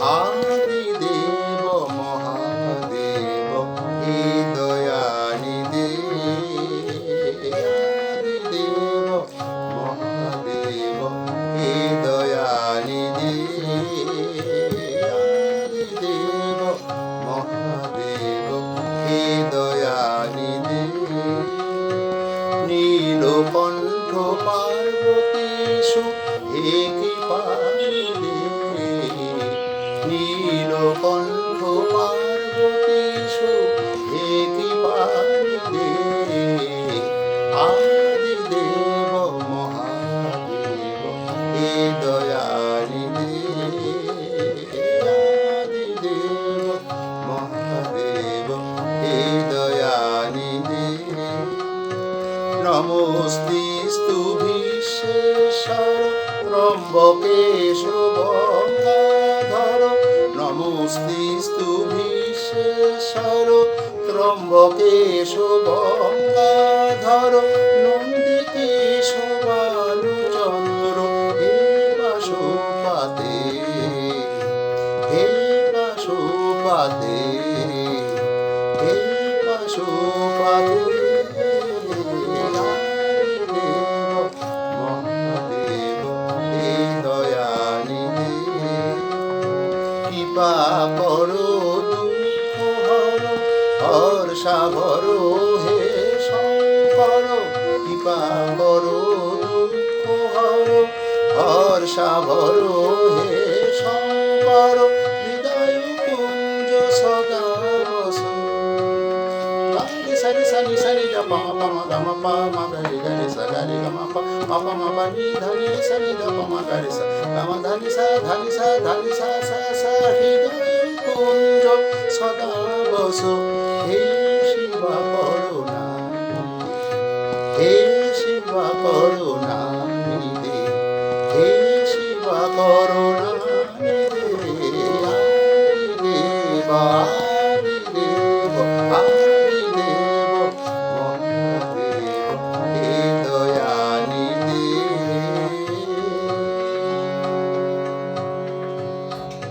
আদিদেব মহাদেব হে দয়ানিদে আদিদেব মহাদেব হে দয়ানিদে আদিদেব মহাদেব হে দয়ানিদে নীলকণ্ঠ পার্বতীশু হে নীলকণ্ঠ পার্বতীশু হে কৃপানিদে আদিদেব মহাদেব হে দয়ানিদে আদিদেব মহাদেব হে দয়ানিদে নমস্তিস্তু বিশ্বেশ্বর ত্রম্বকেশ ত্রম্বকেশ গঙ্গাধর নন্দিকেশ বালুচন্দ্র হে পাশুপাতে হে পাশুপাতে হে পাশুপাতে কৃপা করো হর ভরো হে শঙ্কর কৃপা দুঃখ হর ভরো হে শঙ্কর হৃদয় কুঞ্জ সদা বসো Ni sani sani sani da pa ma pa ma ga ma pa ma ga ri ga ri sa ga ri ga ma pa ma pa ma pa ni dha ni sa ni da pa ma ga ri sa ga ma dha ni sa dha ni sa dha ni sa sa sa হৃদয় কুঞ্জ সদা বসো হে শিবা করুণাময়ী হে শিবা করুণাময়ী হে শিবা করুণাময়ী রে রে